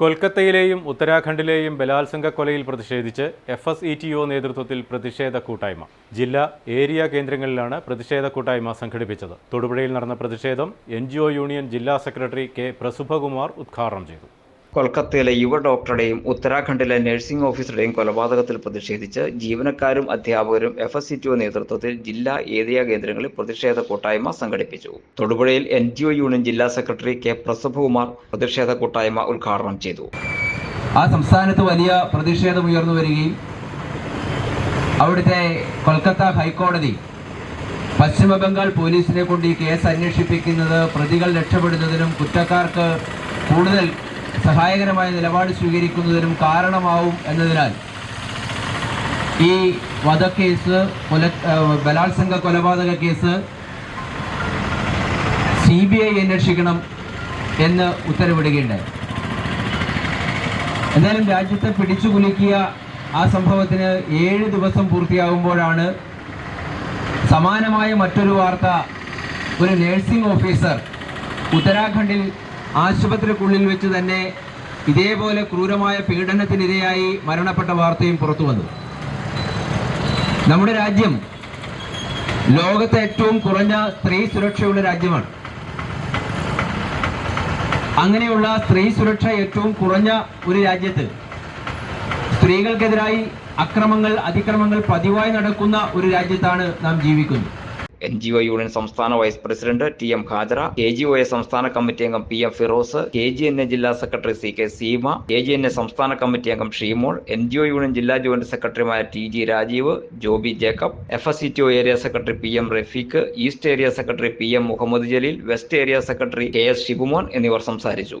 കൊൽക്കത്തയിലെയും ഉത്തരാഖണ്ഡിലെയും ബലാത്സംഗ കൊലയിൽ പ്രതിഷേധിച്ച് F S E T O നേതൃത്വത്തിൽ പ്രതിഷേധ കൂട്ടായ്മ. ജില്ലാ ഏരിയ കേന്ദ്രങ്ങളിലാണ് പ്രതിഷേധ കൂട്ടായ്മ സംഘടിപ്പിച്ചത്. തൊടുപുഴയിൽ നടന്ന പ്രതിഷേധം എൻ യൂണിയൻ ജില്ലാ സെക്രട്ടറി കെ പ്രസുഭകുമാർ ഉദ്ഘാടനം ചെയ്തു. കൊൽക്കത്തയിലെ യുവ ഡോക്ടറുടെയും ഉത്തരാഖണ്ഡിലെ നഴ്സിംഗ് ഓഫീസറുടെയും കൊലപാതകത്തിൽ പ്രതിഷേധിച്ച് ജീവനക്കാരും അധ്യാപകരും എഫ് എസ് നേതൃത്വത്തിൽ ജില്ലാ ഏരിയ കേന്ദ്രങ്ങളിൽ പ്രതിഷേധ കൂട്ടായ്മ സംഘടിപ്പിച്ചു. തൊടുപുഴയിൽ എൻ ജി ഒ യൂണിയൻ ജില്ലാ സെക്രട്ടറി കെ പ്രസഭകുമാർ പ്രതിഷേധ കൂട്ടായ്മ ഉദ്ഘാടനം ചെയ്തു. ആ സംസ്ഥാനത്ത് വലിയ പ്രതിഷേധം ഉയർന്നു വരികയും അവിടുത്തെ കൊൽക്കത്ത ഹൈക്കോടതി പശ്ചിമബംഗാൾ പോലീസിനെ കൊണ്ട് ഈ കേസ് അന്വേഷിപ്പിക്കുന്നത് പ്രതികൾ രക്ഷപ്പെടുന്നതിനും കുറ്റക്കാർക്ക് കൂടുതൽ സഹായകരമായ നിലപാട് സ്വീകരിക്കുന്നതിനും കാരണമാവും എന്നതിനാൽ ഈ വധക്കേസ് കൊല ബലാത്സംഗ കൊലപാതക കേസ് സി ബി ഐ അന്വേഷിക്കണം എന്ന് ഉത്തരവിടുകയുണ്ടായി. എന്നാലും രാജ്യത്തെ പിടിച്ചു കുലുക്കിയ ആ സംഭവത്തിന് ഏഴ് ദിവസം പൂർത്തിയാകുമ്പോഴാണ് സമാനമായ മറ്റൊരു വാർത്ത ഒരു നേഴ്സിംഗ് ഓഫീസർ ഉത്തരാഖണ്ഡിൽ ആശുപത്രിക്കുള്ളിൽ വെച്ച് തന്നെ ഇതേപോലെ ക്രൂരമായ പീഡനത്തിനിരയായി മരണപ്പെട്ട വാർത്തയും പുറത്തു വന്നു. നമ്മുടെ രാജ്യം ലോകത്തെ ഏറ്റവും കുറഞ്ഞ സ്ത്രീ സുരക്ഷയുള്ള രാജ്യമാണ്. അങ്ങനെയുള്ള സ്ത്രീ സുരക്ഷ ഏറ്റവും കുറഞ്ഞ ഒരു രാജ്യത്ത് സ്ത്രീകൾക്കെതിരായി അക്രമങ്ങൾ അതിക്രമങ്ങൾ പതിവായി നടക്കുന്ന ഒരു രാജ്യത്താണ് നാം ജീവിക്കുന്നത്. എൻ ജി ഒ യൂണിയൻ സംസ്ഥാന vice president T M Hajara K G O A സംസ്ഥാന കമ്മിറ്റി അംഗം P M Firoz K G N A ജില്ലാ secretary C K Seema K G N A സംസ്ഥാന കമ്മിറ്റി അംഗം Sheemol N G O union ജില്ലാ joint സെക്രട്ടറിമാർ T G Rajeev Joby Jacob F S T O area secretary P M Rafeeq east area secretary P M Muhammad Jaleel west area secretary K S Shivumon എന്നിവർ സംസാരിച്ചു.